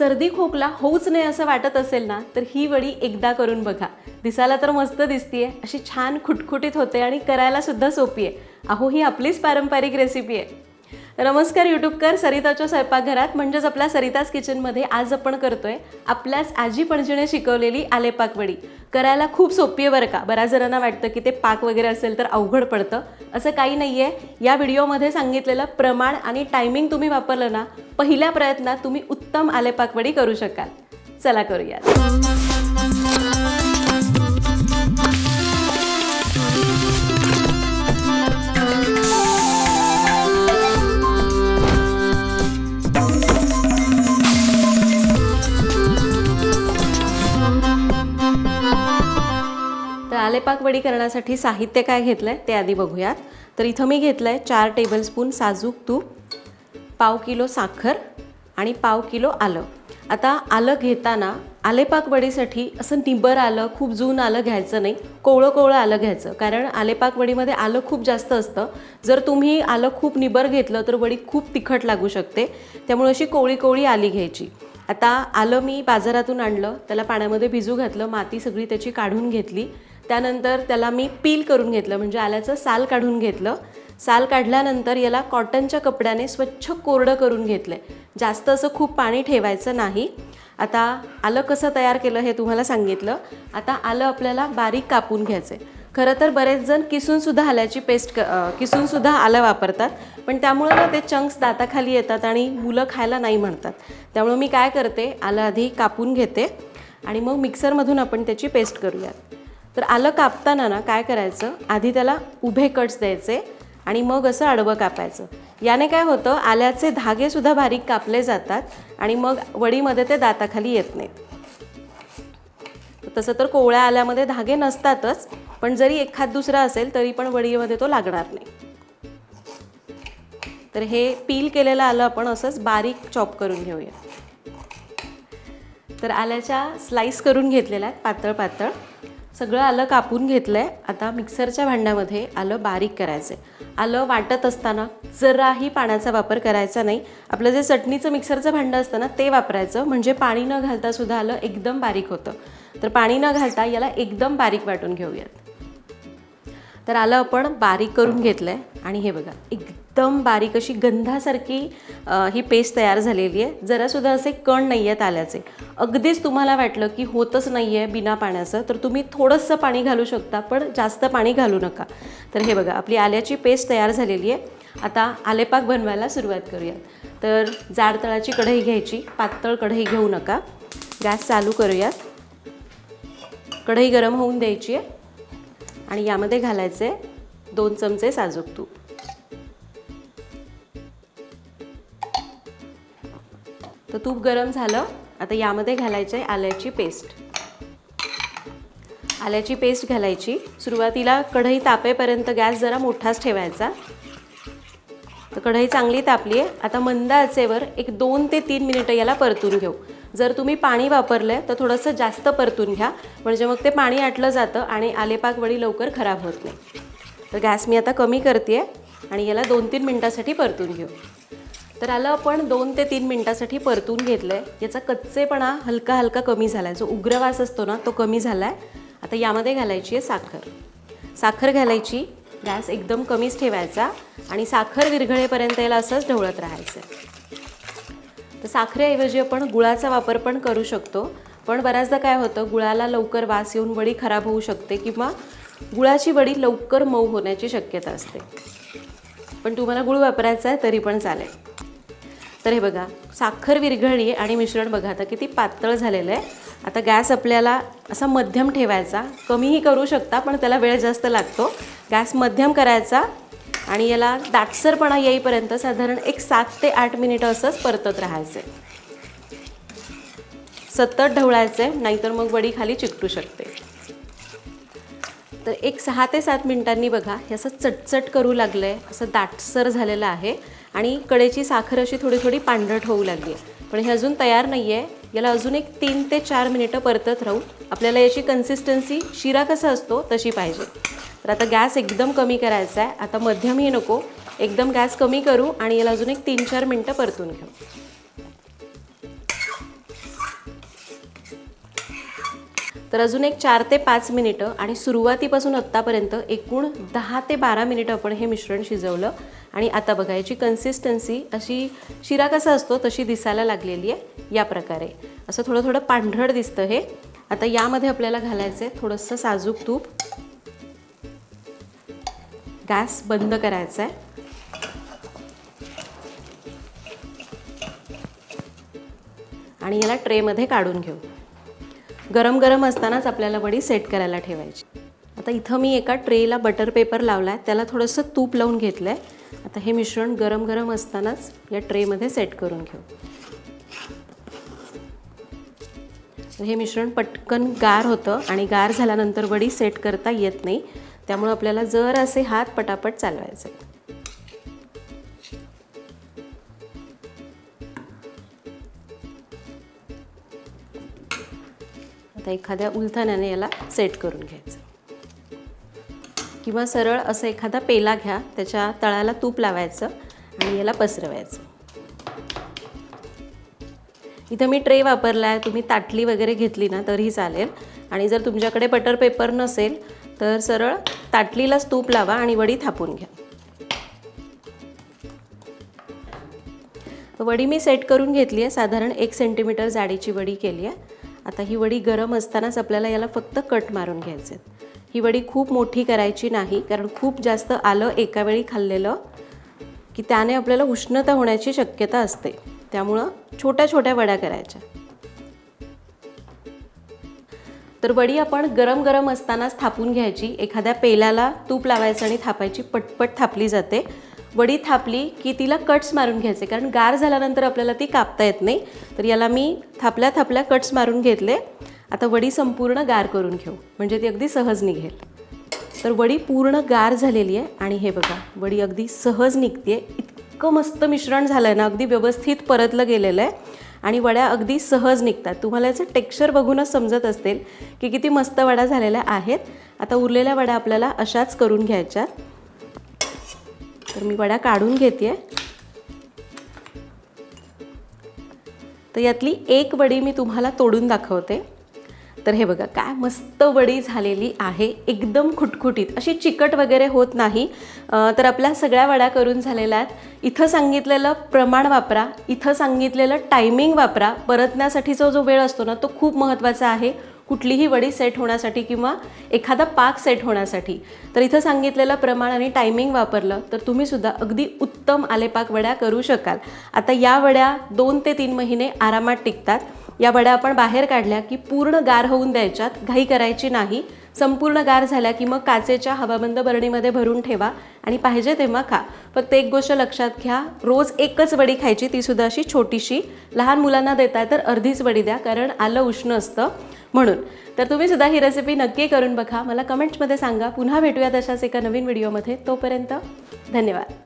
सर्दी खोकला होऊच नाही असं वाटत असेल ना तर ही वडी एकदा करून बघा. दिसायला तर मस्त दिसतीये अशी छान खुटखुटीत होते आणि करायला सुद्धा सोपी आहे. अहो ही आपलीच पारंपरिक रेसिपी आहे. नमस्कार यूट्यूबकर सरिताच्या स्वयंपाकघरात. म्हणजेच आपल्या सरिताज किचनमध्ये आज आपण करतोय आपल्याच आजी पणजीने शिकवलेली आलेपाकवडी. करायला खूप सोपी आहे बरं का. बऱ्याच जणांना वाटतं की ते पाक वगैरे असेल तर अवघड पडतं. असं काही नाही आहे या व्हिडिओमध्ये सांगितलेलं प्रमाण आणि टायमिंग तुम्ही वापरलं ना पहिल्या प्रयत्नात तुम्ही उत्तम आलेपाकवडी करू शकाल. चला करूयात. आलेपाक वडी करण्यासाठी साहित्य काय घेतलं आहे ते आधी बघूयात. तर इथं मी घेतलं आहे चार टेबलस्पून साजूक तूप पाव किलो साखर आणि पाव किलो आलं. आता आलं घेताना आलेपाक वडीसाठी असं निबर आलं खूप जून आलं घ्यायचं नाही. कोवळं कोवळं आलं घ्यायचं. कारण आलेपाक वडीमध्ये आलं खूप जास्त असतं. जर तुम्ही आलं खूप निबर घेतलं तर वडी खूप तिखट लागू शकते. त्यामुळे अशी कोवळी कोवळी आली घ्यायची. आता आलं मी बाजारातून आणलं त्याला पाण्यामध्ये भिजू घातलं माती सगळी त्याची काढून घेतली. त्यानंतर त्याला मी पील करून घेतलं म्हणजे आल्याचं साल काढून घेतलं. साल काढल्यानंतर याला कॉटनच्या कपड्याने स्वच्छ कोरडं करून घेतलं आहे जास्त असं खूप पाणी ठेवायचं नाही. आता आलं कसं तयार केलं हे तुम्हाला सांगितलं. आता आलं आपल्याला बारीक कापून घ्यायचं आहे खरं तर बरेच जण किसूनसुद्धा आल्याची पेस्ट क किसूनसुद्धा आलं वापरतात. पण त्यामुळं ना ते चंक्स दाताखाली येतात आणि मुलं खायला नाही म्हणतात. त्यामुळं मी काय करते आलं आधी कापून घेते आणि मग मिक्सरमधून आपण त्याची पेस्ट करूयात. तर आलं कापताना ना काय करायचं? आधी त्याला उभे कट्स द्यायचे आणि मग असं आडवं कापायचं. याने काय होतं? आल्याचे धागेसुद्धा बारीक कापले जातात आणि मग वडीमध्ये ते दाताखाली येत नाहीत. तसं तर कोवळ्या आल्यामध्ये धागे नसतातच पण जरी एखाद दुसरा असेल तरी पण वडीमध्ये तो लागणार नाही. तर हे पील केलेलं आलं आपण असंच बारीक चॉप करून घेऊया. तर आल्याच्या स्लाईस करून घेतलेल्या आहेत पातळ पातळ सगळं आलं कापून घेतलं आहे आता मिक्सरच्या भांड्यामध्ये आलं बारीक करायचं आहे आलं वाटत असताना जराही पाण्याचा वापर करायचा नाही. आपलं जे चटणीचं मिक्सरचं भांडं असतं ना ते वापरायचं. म्हणजे पाणी न घालता सुद्धा आलं एकदम बारीक होतं. तर पाणी न घालता याला एकदम बारीक वाटून घेऊयात. तर आलं आपण बारीक करून घेतलं आहे आणि हे बघा एकदम बारीक अशी गंधासारखी ही पेस्ट तयार झालेली आहे. जरासुद्धा असे कण नाही आहेत आल्याचे. अगदीच तुम्हाला वाटलं की होतच नाही आहे बिना पाण्याचं तर तुम्ही थोडंसं पाणी घालू शकता पण जास्त पाणी घालू नका. तर हे बघा आपली आल्याची पेस्ट तयार झालेली आहे. आता आलेपाक बनवायला सुरुवात करूयात तर जाड तळाची कढई घ्यायची पातळ कढई घेऊ नका. गॅस चालू करूयात. कढई गरम होऊन द्यायची आहे. आणि यामध्ये घालायचे दोन चमचे साजूक तूप. तर तूप गरम झालं. आता यामध्ये घालायचं आहे आल्याची पेस्ट. आल्याची पेस्ट घालायची. सुरुवातीला कढई तापेपर्यंत गॅस जरा मोठाच ठेवायचा. तर कढई चांगली तापली आहे. आता मंद आचेवर एक दोन ते तीन मिनिटं याला परतून घेऊ. जर तुम्ही पाणी वापरलं आहे तर थोडंसं जास्त परतून घ्या. म्हणजे मग ते पाणी आटलं जातं आणि आलेपाक वडी लवकर खराब होत नाही. तर गॅस मी आता कमी करते आणि याला दोन तीन मिनटासाठी परतून घेऊ. तर आलं आपण दोन ते तीन मिनटासाठी परतून घेतलं आहे याचा कच्चेपणा हलका हलका कमी झाला आहे जो उग्रवास असतो ना तो कमी झाला आहे आता यामध्ये घालायची आहे साखर. साखर घालायची. गॅस एकदम कमीच ठेवायचा आणि साखर विरघळेपर्यंत याला असंच ढवळत राहायचं तर साखरेऐवजी आपण गुळाचा वापर पण करू शकतो. पण बऱ्याचदा काय होतं गुळाला लवकर वास येऊन वडी खराब होऊ शकते किंवा गुळाची वडी लवकर मऊ होण्याची शक्यता असते. पण तुम्हाला गुळ वापरायचा आहे तरी पण चालेल. तर हे बघा साखर विरघळली आणि मिश्रण बघा आता किती पातळ झालेलं आहे. आता गॅस आपल्याला असा मध्यम ठेवायचा. कमीही करू शकता पण त्याला वेळ जास्त लागतो. गॅस मध्यम करायचा आणि याला दाटसरपणा येईपर्यंत साधारण एक सात ते आठ मिनिटं असंच परतत राहायचं. सतत ढवळायचं आहे नाहीतर मग वडी खाली चिकटू शकते. तर एक सहा ते सात मिनिटांनी बघा हे असं चटचट करू लागलं आहे असं दाटसर झालेलं आहे. आणि कडेची साखर अशी थोडी थोडी पांढरट होऊ लागली. आहे पण हे अजून तयार नाही आहे याला अजून एक तीन ते चार मिनिटं परतत राहू. आपल्याला याची कन्सिस्टन्सी शिरा कसा असतो तशी पाहिजे. तर आता गॅस एकदम कमी करायचा आहे आता मध्यमही नको. एकदम गॅस कमी करू आणि याला अजून एक तीन चार मिनटं परतून घेऊ. तर अजून एक चार ते पाच मिनिटं आणि सुरुवातीपासून आत्तापर्यंत एकूण दहा ते बारा मिनिटं आपण हे मिश्रण शिजवलं. आणि आता बघा याची कन्सिस्टन्सी अशी शिरा कसा असतो तशी दिसायला लागलेली आहे या प्रकारे. असं थोडं थोडं पांढरड दिसतं हे. आता यामध्ये आपल्याला घालायचं आहे थोडंसं साजूक तूप. गॅस बंद करायचा आहे आणि याला ट्रेमध्ये काढून घेऊ. गरम गरम असतानाच आपल्याला वडी सेट करायला ठेवायची. आता इथं मी एका ट्रेला बटर पेपर लावला आहे त्याला थोडंसं तूप लावून घेतलं आहे आता हे मिश्रण गरम गरम असतानाच या ट्रेमध्ये सेट करून घेऊ. हे मिश्रण पटकन गार होतं आणि गार झाल्यानंतर वडी सेट करता येत नाही. त्यामुळं आपल्याला जर असे हात पटापट चालवायचे. आता एखाद्या उलथाण्याने याला सेट करून घ्यायचं. किंवा सरळ असं एखादा पेला घ्या त्याच्या तळाला तूप लावायचं आणि याला पसरवायचं. इथं मी ट्रे वापरला आहे तुम्ही ताटली वगैरे घेतली ना तरीही चालेल. आणि जर तुमच्याकडे बटर पेपर नसेल तर सरळ ताटलीलाच तूप लावा आणि वडी थापून घ्या. वडी मी सेट करून घेतली आहे साधारण एक सेंटीमीटर जाडीची वडी केली आहे. आता ही वडी गरम असतानाच आपल्याला याला फक्त कट मारून घ्यायचे ही वडी खूप मोठी करायची नाही कारण खूप जास्त आलं एकावेळी खाल्लेलं की त्याने आपल्याला उष्णता होण्याची शक्यता असते. त्यामुळं छोट्या छोट्या वड्या करायच्या. तर वडी आपण गरम गरम असतानाच थापून घ्यायची. एखाद्या पेल्याला तूप लावायचं आणि थापायची पटपट थापली जाते. वडी थापली की तिला कट्स मारून घ्यायचे कारण गार झाल्यानंतर आपल्याला ती कापता येत नाही. तर याला मी थापल्या थापल्या कट्स मारून घेतले. आता वडी संपूर्ण गार करून घेऊ. म्हणजे ती अगदी सहज निघेल. तर वडी पूर्ण गार झालेली आहे आणि हे बघा वडी अगदी सहज निघते इतकं मस्त मिश्रण झालं आहे ना अगदी व्यवस्थित परतलं गेलेलं आहे. आणि वड्या अगदी सहज निघतात. तुम्हाला याचं टेक्स्चर बघूनच समजत असतील की किती मस्त वड्या झालेल्या आहेत. आता उरलेल्या वड्या आपल्याला अशाच करून घ्यायच्या. तर मी वड्या काढून घेते तर यातली एक वडी मी तुम्हाला तोडून दाखवते. तर हे बघा काय मस्त वडी झालेली आहे. एकदम खुटखुटीत. अशी चिकट वगैरे होत नाही. तर आपल्या सगळ्या वड्या करून झालेल्या आहेत इथं सांगितलेलं प्रमाण वापरा. इथं सांगितलेलं टायमिंग वापरा. परतण्यासाठीचा जो वेळ असतो ना तो खूप महत्त्वाचा आहे. कुठलीही वडी सेट होण्यासाठी किंवा एखादा पाक सेट होण्यासाठी. तर इथं सांगितलेलं प्रमाण आणि टायमिंग वापरलं तर तुम्ही सुद्धा अगदी उत्तम आलेपाक वड्या करू शकाल. आता या वड्या दोन ते तीन महिने आरामात टिकतात. या वड्या आपण बाहेर काढल्या की पूर्ण गार होऊन द्यायच्यात घाई करायची नाही. संपूर्ण गार झाल्या की मग काचेच्या हवाबंद बरणीमध्ये भरून ठेवा आणि पाहिजे तेव्हा खा. फक्त एक गोष्ट लक्षात घ्या रोज एकच वडी खायची तीसुद्धा अशी छोटीशी. लहान मुलांना देताय तर अर्धीच वडी द्या कारण आलं उष्ण असतं म्हणून. तर तुम्ही सुद्धा ही रेसिपी नक्की करून बघा. मला कमेंट्समध्ये सांगा. पुन्हा भेटूया तशाच एका नवीन व्हिडिओमध्ये तोपर्यंत धन्यवाद.